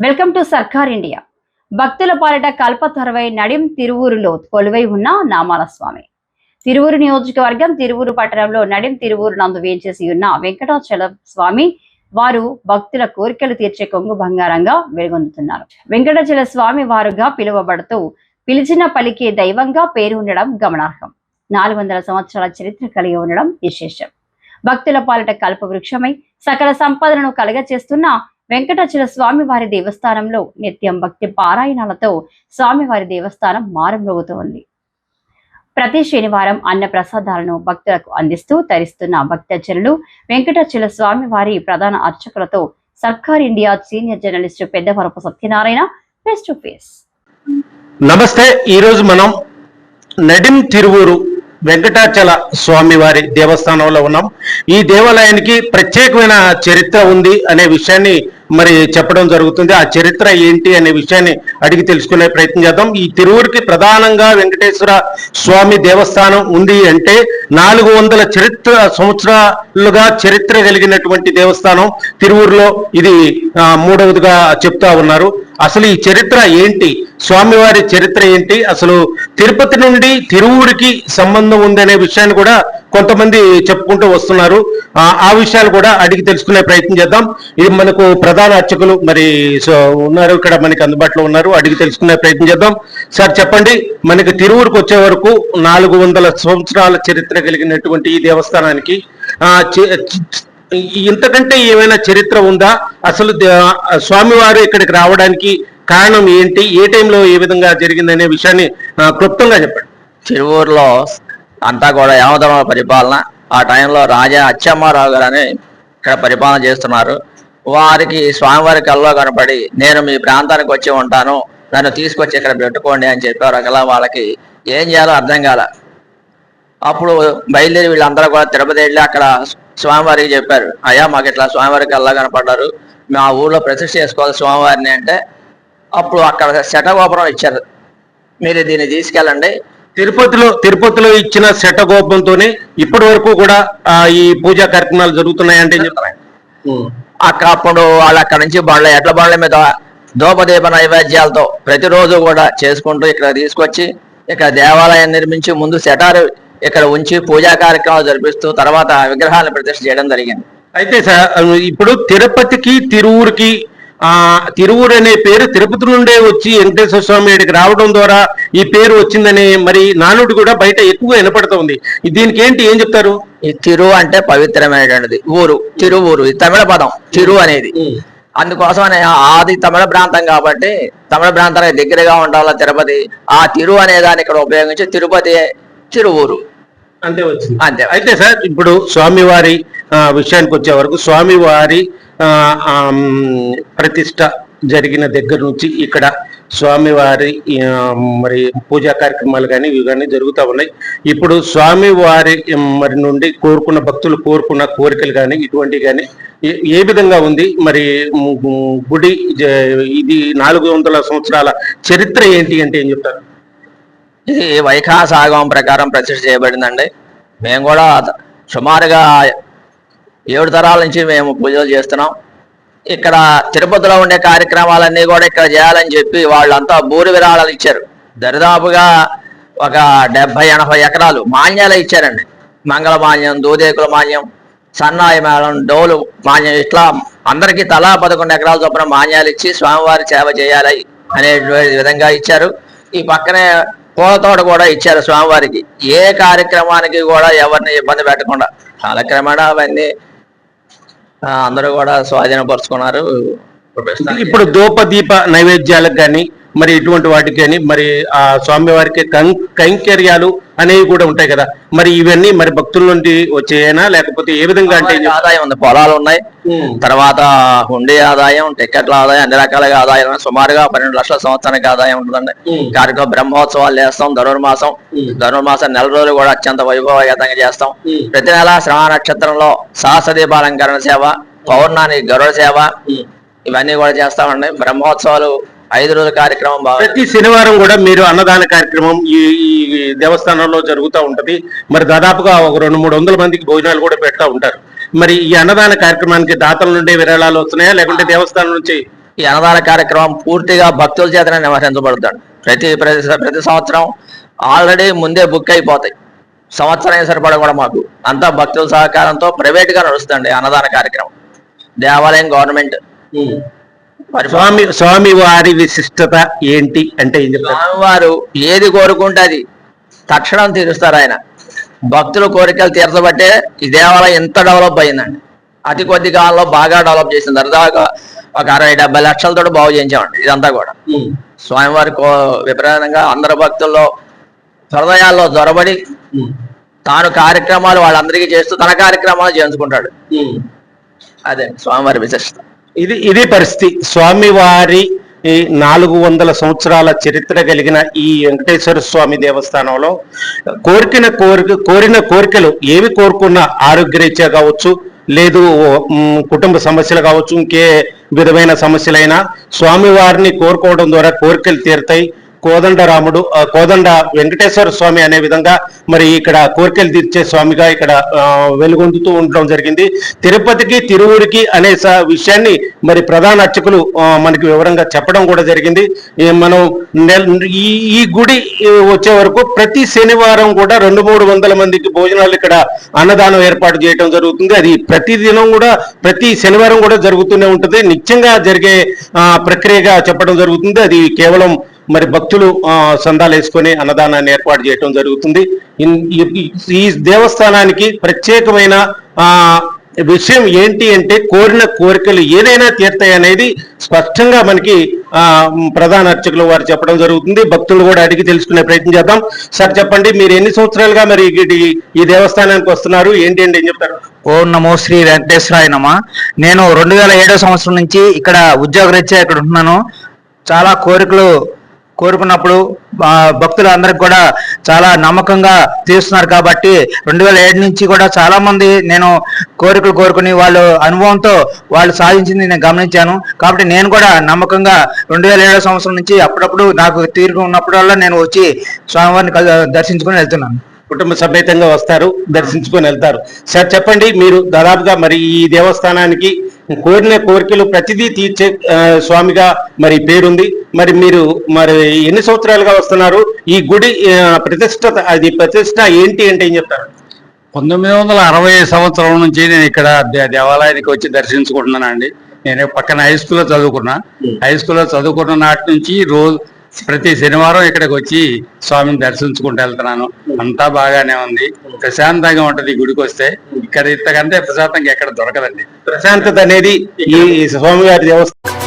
Welcome to సర్కార్ India. భక్తుల పాలిట కల్పతరవై నడిం తిరువూరులో కొలువై ఉన్న నామాల స్వామి. తిరువూరు నియోజకవర్గం తిరువూరు పట్టణంలో నడిం తిరువూరు నందు వేంచేసి ఉన్న వెంకటాచల స్వామి వారు భక్తుల కోరికలు తీర్చే కొంగు బంగారంగా వెలుగొందుతున్నారు. వెంకటాచల స్వామి వారుగా పిలువబడుతూ పిలిచిన పలికే దైవంగా పేరు ఉండడం గమనార్హం. నాలుగు వందల సంవత్సరాల చరిత్ర కలిగి ఉండడం విశేషం. భక్తుల పాలిట కల్పవృక్షమై సకల సంపదలను కలగచేస్తున్న వెంకటాచల స్వామి వారి దేవస్థానంలో నిత్యం భక్తి పారాయణాలతో స్వామివారి దేవస్థానం మారుమ్రోగుతోంది ప్రతి శనివారం అన్న ప్రసాదాలను భక్తులకు అందిస్తూ తరిస్తున్న భక్తజనులు వెంకటాచల స్వామి వారి ప్రధాన అర్చకులతో Sarkar India senior journalist Peddavarapu Satyanarayana face to face. నమస్తే ఈరోజు మనం నడిం తిరువూరు వెంకటాచల స్వామివారి దేవస్థానంలో ఉన్నాం. ఈ దేవాలయానికి ప్రత్యేకమైన చరిత్ర ఉంది అనే విషయాన్ని మరి చెప్పడం జరుగుతుంది. ఆ చరిత్ర ఏంటి అనే విషయాన్ని అడిగి తెలుసుకునే ప్రయత్నం చేద్దాం. ఈ తిరువురికి ప్రధానంగా వెంకటేశ్వర స్వామి దేవస్థానం ఉంది అంటే నాలుగు వందల చరిత్ర సంవత్సరాలుగా చరిత్ర కలిగినటువంటి దేవస్థానం తిరువూరులో. ఇది మూడవదిగా చెప్తా ఉన్నారు. అసలు ఈ చరిత్ర ఏంటి? స్వామివారి చరిత్ర ఏంటి? అసలు తిరుపతి నుండి తిరువుడికి సంబంధం ఉందనే విషయాన్ని కూడా కొంతమంది చెప్పుకుంటూ వస్తున్నారు. ఆ విషయాలు కూడా అడిగి తెలుసుకునే ప్రయత్నం చేద్దాం. ఇది మనకు ప్రధాన అర్చకులు మరి సో ఉన్నారు. ఇక్కడ మనకి అందుబాటులో ఉన్నారు. అడిగి తెలుసుకునే ప్రయత్నం చేద్దాం. సార్ చెప్పండి. మనకి తిరువురికి వచ్చే వరకు నాలుగు వందల సంవత్సరాల చరిత్ర కలిగినటువంటి ఈ దేవస్థానానికి ఇంతకంటే ఏమైనా చరిత్ర ఉందా? అసలు స్వామివారు ఇక్కడికి రావడానికి కారణం ఏంటి? ఏ టైంలో ఏ విధంగా జరిగిందనే విషయాన్ని క్లుప్తంగా చెప్పండి. తిరువూరులో అంతా కూడా యామధర్మ పరిపాలన ఆ టైంలో రాజా అచ్చమ్మారావు గారు అని ఇక్కడ పరిపాలన చేస్తున్నారు. వారికి స్వామివారి కల్లో కనపడి నేను మీ ప్రాంతానికి వచ్చి ఉంటాను నన్ను తీసుకొచ్చి ఇక్కడ పెట్టుకోండి అని చెప్పారు అలా వాళ్ళకి ఏం చేయాలో అర్థం కాల. అప్పుడు బయలుదేరి వీళ్ళందరూ కూడా తిరుపతి వెళ్ళి అక్కడ స్వామివారికి చెప్పారు అయ్యా మాకు ఇట్లా స్వామివారికి కల్లా కనపడ్డారు మా ఊర్లో ప్రతిష్ఠ చేసుకోవాలి స్వామివారిని అంటే అప్పుడు అక్కడ శటగోపురం ఇచ్చారు మీరు దీన్ని తీసుకెళ్ళండి తిరుపతిలో తిరుపతిలో ఇచ్చిన శటగోపంతోనే ఇప్పటి వరకు కూడా ఈ పూజా కార్యక్రమాలు జరుగుతున్నాయంటే ఏం చెప్తారు? ఉం. అక్క అప్పుడు వాళ్ళు అక్కడ నుంచి బండ్ల ఎడ్ల బండ్ల మీద దోపదీప నైవేద్యాలతో ప్రతిరోజు కూడా చేసుకుంటూ ఇక్కడ తీసుకొచ్చి ఇక్కడ దేవాలయం నిర్మించి ముందు సెటారు ఇక్కడ ఉంచి పూజా కార్యక్రమాలు జరిపిస్తూ తర్వాత విగ్రహాలను ప్రతిష్ఠ చేయడం జరిగింది. అయితే సార్ ఇప్పుడు తిరుపతికి తిరువురికి ఆ తిరువురు అనే పేరు తిరుపతి నుండే వచ్చి వెంకటేశ్వర స్వామి ఇక్కడికి రావడం ద్వారా ఈ పేరు వచ్చిందనే మరి నానుడి కూడా బయట ఎక్కువగా వినపడుతోంది. దీనికి ఏంటి ఏం చెప్తారు? ఈ తిరు అంటే పవిత్రమైనటువంటిది ఊరు తిరువూరు ఇది తమిళ పదం తిరు అనేది. అందుకోసమనే ఆది తమిళ ప్రాంతం కాబట్టి తమిళ ప్రాంతానికి దగ్గరగా ఉండాల తిరుపతి. ఆ తిరు అనే దాన్ని ఇక్కడ ఉపయోగించి తిరుపతి తిరువూరు. అంతే వచ్చింది. అంతే. అయితే సార్ ఇప్పుడు స్వామివారి విషయానికి వచ్చే వరకు స్వామివారి ప్రతిష్ట జరిగిన దగ్గర నుంచి ఇక్కడ స్వామివారి మరి పూజా కార్యక్రమాలు కానీ ఇవి కానీ జరుగుతూ ఉన్నాయి. ఇప్పుడు స్వామివారి మరి నుండి కోరుకున్న భక్తులు కోరుకున్న కోరికలు కానీ ఇటువంటివి కానీ ఏ- విధంగా ఉంది? మరి గుడి ఇది నాలుగు వందల సంవత్సరాల చరిత్ర ఏంటి అంటే ఏం చెప్తారు? ఇది వైఖాస ప్రకారం ప్రతిష్ఠ చేయబడిందండి. మేము కూడా సుమారుగా ఏడు తరాల నుంచి మేము పూజలు చేస్తున్నాం. ఇక్కడ తిరుపతిలో ఉండే కార్యక్రమాలన్నీ కూడా ఇక్కడ చేయాలని చెప్పి వాళ్ళంతా భూరి విరాళాలు ఇచ్చారు. దరిదాపుగా ఒక డెబ్బై ఎనభై ఎకరాలు మాన్యాలు ఇచ్చారండి. మంగళ మాన్యం దూదేకుల మాన్యం సన్నాయి మేళం డోలు మాన్యం ఇట్లా అందరికీ తలా పదకొండు ఎకరాల చొప్పున మాన్యాలు ఇచ్చి స్వామివారి సేవ చేయాలి అనే విధంగా ఇచ్చారు. ఈ పక్కనే పూల తోట కూడా ఇచ్చారు స్వామివారికి. ఏ కార్యక్రమానికి కూడా ఎవరిని ఇబ్బంది పెట్టకుండా కాలక్రమేణా అవన్నీ అందరూ కూడా స్వాధీనపరుచుకున్నారు. ఇప్పుడు ధూప దీప నైవేద్యాలకు కానీ మరి ఇటువంటి వాటికి కానీ మరి ఆ స్వామివారికి కం- కైంకర్యాలు అనేవి కూడా ఉంటాయి కదా. మరి ఇవన్నీ మరి భక్తుల నుండి వచ్చేయనా? లేకపోతే ఏ విధంగా అంటే ఆదాయం ఉంది. పొలాలు ఉన్నాయి. తర్వాత హుండీ ఆదాయం టికెట్ల ఆదాయం అన్ని రకాలుగా ఆదాయం. సుమారుగా పన్నెండు లక్షల సంవత్సరానికి ఆదాయం ఉంటుందండి. కార్యక్రమం బ్రహ్మోత్సవాలు చేస్తాం. ధనుర్మాసం. ధనుర్మాసం నెల రోజులు కూడా అత్యంత వైభవయుతంగా చేస్తాం. ప్రతి నెల శ్రవణ నక్షత్రంలో సహస్ర దీపాలంకరణ సేవ పౌర్ణాని గరుడ సేవ ఇవన్నీ కూడా చేస్తామండి. బ్రహ్మోత్సవాలు ఐదు రోజుల కార్యక్రమం ప్రతి శనివారం కూడా మీరు అన్నదాన కార్యక్రమం ఈ దేవస్థానంలో జరుగుతూ ఉంటది. మరి దాదాపుగా ఒక రెండు మూడు వందల మందికి భోజనాలు కూడా పెడతా ఉంటారు. మరి ఈ అన్నదాన కార్యక్రమానికి దాతల నుండి విరాళాలు వస్తున్నాయా? లేకుంటే దేవస్థానం నుంచి ఈ అన్నదాన కార్యక్రమం పూర్తిగా భక్తుల చేతనే నిర్వహించబడుతుంది. ప్రతి ప్రతి ప్రతి సంవత్సరం ఆల్రెడీ ముందే బుక్ అయిపోతాయి. సంవత్సరం సరిపడ కూడా మాకు. అంతా భక్తుల సహకారంతో ప్రైవేట్గా నడుస్తుంది అన్నదాన కార్యక్రమం. దేవాలయం గవర్నమెంట్ స్వామి స్వామి వారి విశిష్టత ఏంటి అంటే స్వామివారు ఏది కోరుకుంటే అది తక్షణం తీరుస్తారు ఆయన. భక్తుల కోరికలు తీర్చబట్టే ఈ దేవాలయం ఎంత డెవలప్ అయిందండి. అతి కొద్ది కాలంలో బాగా డెవలప్ చేసింది. దాకా ఒక అరవై డెబ్బై లక్షలతో బాగు చేయించామండి ఇదంతా కూడా. స్వామివారి కో విపరీతంగా అందరు భక్తుల్లో హృదయాల్లో దొరబడి తాను కార్యక్రమాలు వాళ్ళందరికీ చేస్తూ తన కార్యక్రమాలు చేయించుకుంటాడు. అదే స్వామివారి విశిష్టత. ఇది ఇది పరిస్థితి. స్వామివారి ఈ నాలుగు వందల సంవత్సరాల చరిత్ర కలిగిన ఈ వెంకటేశ్వర స్వామి దేవస్థానంలో కోరికిన కోరిక కోరిన కోరికలు ఏవి కోరుకున్నా ఆరోగ్యరీత్యా కావచ్చు లేదు కుటుంబ సమస్యలు కావచ్చు ఇంకే విధమైన సమస్యలైనా స్వామివారిని కోరుకోవడం ద్వారా కోరికలు తీరుతాయి. కోదండ రాముడు కోదండ వెంకటేశ్వర స్వామి అనే విధంగా మరి ఇక్కడ కోరికలు తీర్చే స్వామిగా ఇక్కడ వెలుగొందుతూ ఉండడం జరిగింది. తిరుపతికి తిరువురికి అనే విషయాన్ని మరి ప్రధాన అర్చకులు మనకి వివరంగా చెప్పడం కూడా జరిగింది. మనం నెల- ఈ ఈ గుడి వచ్చే వరకు ప్రతి శనివారం కూడా రెండు మూడు వందల మందికి భోజనాలు ఇక్కడ అన్నదానం ఏర్పాటు చేయడం జరుగుతుంది. అది ప్రతి దినం కూడా ప్రతి శనివారం కూడా జరుగుతూనే ఉంటుంది. నిత్యంగా జరిగే ప్రక్రియగా చెప్పడం జరుగుతుంది. అది కేవలం మరి భక్తులు సందాలు వేసుకొని అన్నదానాన్ని ఏర్పాటు చేయడం జరుగుతుంది. ఈ- దేవస్థానానికి ప్రత్యేకమైన విషయం ఏంటి అంటే కోరిన కోరికలు ఏదైనా తీర్తాయి అనేది స్పష్టంగా మనకి ఆ ప్రధాన అర్చకులు వారు చెప్పడం జరుగుతుంది. భక్తులు కూడా అడిగి తెలుసుకునే ప్రయత్నం చేద్దాం. సార్ చెప్పండి మీరు ఎన్ని సంవత్సరాలుగా మరి ఈ- ఈ దేవస్థానానికి వస్తున్నారు? ఏంటి ఏంటి ఏం చెప్తారు? ఓం నమో శ్రీ వెంకటేశ్వరాయ నమ. నేను రెండు వేల ఏడో సంవత్సరం నుంచి ఇక్కడ ఉద్యోగరీత్యా ఇక్కడ ఉంటున్నాను. చాలా కోరికలు కోరుకున్నప్పుడు భక్తులు అందరికి కూడా చాలా నమ్మకంగా తీస్తున్నారు కాబట్టి రెండు వేల ఏడు నుంచి కూడా చాలా మంది నేను కోరికలు కోరుకుని వాళ్ళు అనుభవంతో వాళ్ళు సాధించింది నేను గమనించాను. కాబట్టి నేను కూడా నమ్మకంగా రెండు వేల ఏడో సంవత్సరం నుంచి అప్పుడప్పుడు నాకు తీరిక ఉన్నప్పుడల్లా నేను వచ్చి స్వామివారిని దర్శించుకుని వెళ్తున్నాను. కుటుంబ సమేతంగా వస్తారు దర్శించుకొని వెళ్తారు. సార్ చెప్పండి మీరు దాదాపుగా మరి ఈ దేవస్థానానికి కోరిన కోరికలు ప్రతిదీ తీర్చే స్వామిగా మరి పేరుంది. మరి మీరు మరి ఎన్ని సంవత్సరాలుగా వస్తున్నారు? ఈ గుడి ప్రతిష్ట అది ప్రతిష్ట ఏంటి అంటే ఏం చెప్తారు? పంతొమ్మిది వందల అరవై సంవత్సరం నుంచి నేను ఇక్కడ దేవాలయానికి వచ్చి దర్శించుకుంటున్నానండి. నేను పక్కన హై స్కూల్లో చదువుకున్నా. హై స్కూల్లో చదువుకున్న నాటి నుంచి రోజు ప్రతి శనివారం ఇక్కడికి వచ్చి స్వామిని దర్శించుకుంటూ వెళ్తున్నాను. అంతా బాగానే ఉంది. ప్రశాంతంగా ఉంటది గుడికి వస్తే. ఇక్కడ ఇంతకంటే ప్రశాంతంగా ఎక్కడ దొరకదండి. ప్రశాంతత అనేది ఈ స్వామివారి దేవస్థానం